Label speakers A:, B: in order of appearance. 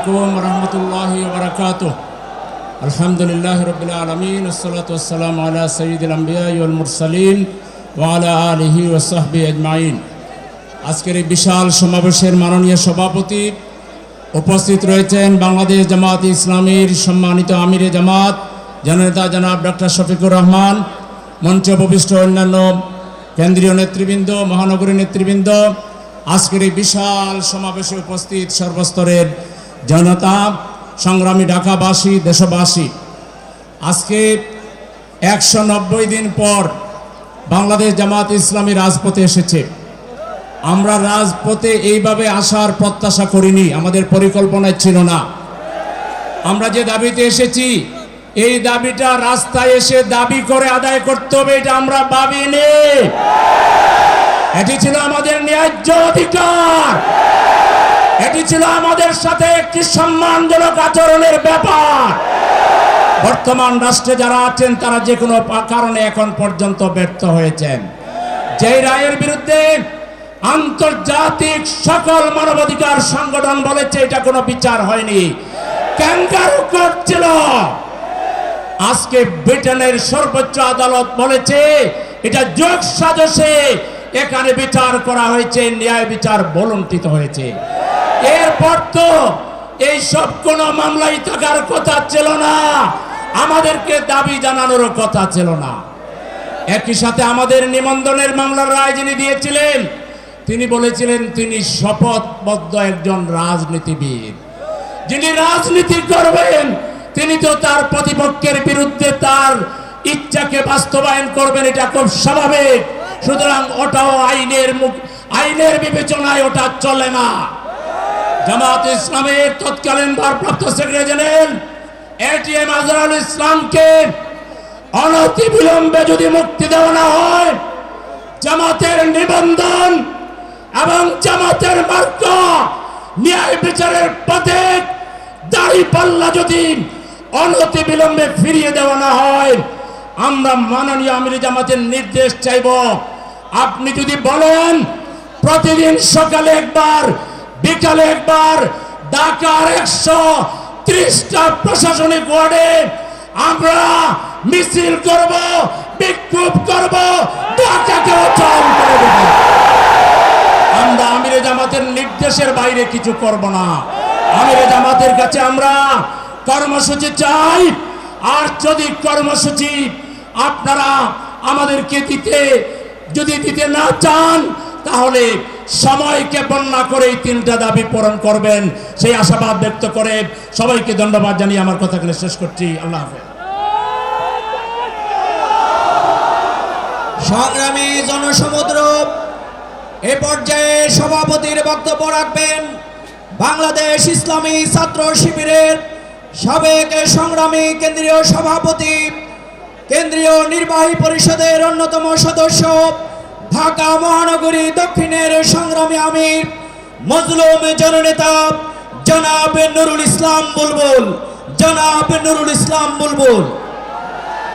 A: আলাইকুম রহমতুল্লাহ বারকাত আলহামদুলিল্লাহ রবিল আলমিন ওসলাতাম আলা সঈদুল আম্বিয়াল মুরসালিন ওয়ালা আলহি ওসাহবি আজমাইন। আজকের এই বিশাল সমাবেশের মাননীয় সভাপতি উপস্থিত রয়েছেন বাংলাদেশ জামাত ইসলামীর সম্মানিত আমিরে জামাত, জননেতা জনাব ডক্টর শফিকুর রহমান, মঞ্চে উপবিষ্ট অন্যান্য কেন্দ্রীয় নেতৃবৃন্দ মহানগরী নেতৃবৃন্দ। আজকের এই বিশাল সমাবেশে উপস্থিত সর্বস্তরের জনতা, সংগ্রামী ঢাকাবাসী, দেশবাসী, আজকে একশো নব্বই দিন পর বাংলাদেশ জামাত ইসলামী রাজপথে এসেছে। আমরা রাজপথে এইভাবে আসার প্রত্যাশা করিনি, আমাদের পরিকল্পনায় ছিল না। আমরা যে দাবিতে এসেছি, এই দাবিটা রাস্তায় এসে দাবি করে আদায় করতে হবে, এটা আমরা ভাবিনি। এটি ছিল আমাদের ন্যায্য অধিকার। এটি ছিল আমাদের সাথে একটি সম্মানজনক আচরণের ব্যাপার। বর্তমান রাষ্ট্রে যারা আছেন, তারা যে কোনো কারণে এখন পর্যন্ত ব্যর্থ হয়েছেন। যেই রায়ের বিরুদ্ধে আন্তর্জাতিক সকল মানবাধিকার সংগঠন বলেছে, এটা কোনো বিচার হয়নি। ক্যাঙ্গারু কোর্ট ছিল। আজকে ব্রিটেনের সর্বোচ্চ আদালত বলেছে, এটা যোগ সাজসে। এখানে বিচার করা হয়েছে, ন্যায় বিচার বলন্টিত হয়েছে। এরপর তো এই সব কোনো মামলাই থাকার কথা ছিল না। আমাদেরকে দাবি জানানোর কথা ছিল না। একই সাথে আমাদের নিবন্ধনের মামলার রায় যিনি দিয়েছিলেন, তিনি বলেছিলেন তিনি শপথবদ্ধ একজন রাজনীতিবিদ। যিনি রাজনীতি করবেন, তিনি তো তার প্রতিপক্ষের বিরুদ্ধে তার ইচ্ছাকে বাস্তবায়ন করবেন, এটা খুব স্বাভাবিক। সুতরাং ওটাও আইনের মুখ আইনের বিবেচনায় ওটা চলে না। জামাত ইসলামের তৎকালীন ভারপ্রাপ্ত সেক্রেটারি জেনারেল এটিএম আজহারুল ইসলামকে অনতি বিলম্বে যদি মুক্তি দেওয়া না হয়, জামাতের নিবন্ধন এবং জামাতের মার্ক ন্যায় বিচারের পথে দাড়ি পাল্লা যদি অনতি বিলম্বে ফিরিয়ে দেওয়া না হয়, আমরা মাননীয় আমির জামাতের নির্দেশ চাইব। আপনি যদি বলেন, প্রতিদিন সকালে একবার বিকালে একবার ঢাকার একশো ত্রিশটা প্রশাসনিক ওয়ার্ডে আমরা মিছিল করব, বিক্ষোভ করব আমরা আমিরে জামাতের নির্দেশের বাইরে কিছু করব না। আমিরে জামাতের কাছে আমরা কর্মসূচি চাই। আর যদি কর্মসূচি আপনারা আমাদেরকে দিতে, যদি দিতে না চান, তাহলে সময়কে বন্যা করে এই তিনটা দাবি পূরণ করবেন। সেই আশাবাদ ব্যক্ত করে সবাইকে ধন্যবাদ জানিয়ে আমার কথাগুলো শেষ করছি। আল্লাহ হাফেজ।
B: সংগ্রামী জনসমুদ্র, এ পর্যায়ে সভাপতির বক্তব্য রাখবেন বাংলাদেশ ইসলামী ছাত্র শিবিরের সাবেক সংগ্রামী কেন্দ্রীয় সভাপতি, কেন্দ্রীয় নির্বাহী পরিষদের অন্যতম সদস্য ঢাকা মহানগরী দক্ষিণের সংগ্রামী আমির, মজলুম জননেতা জনাব নুরুল ইসলাম বুলবুল, জনাব নুরুল ইসলাম বুলবুল।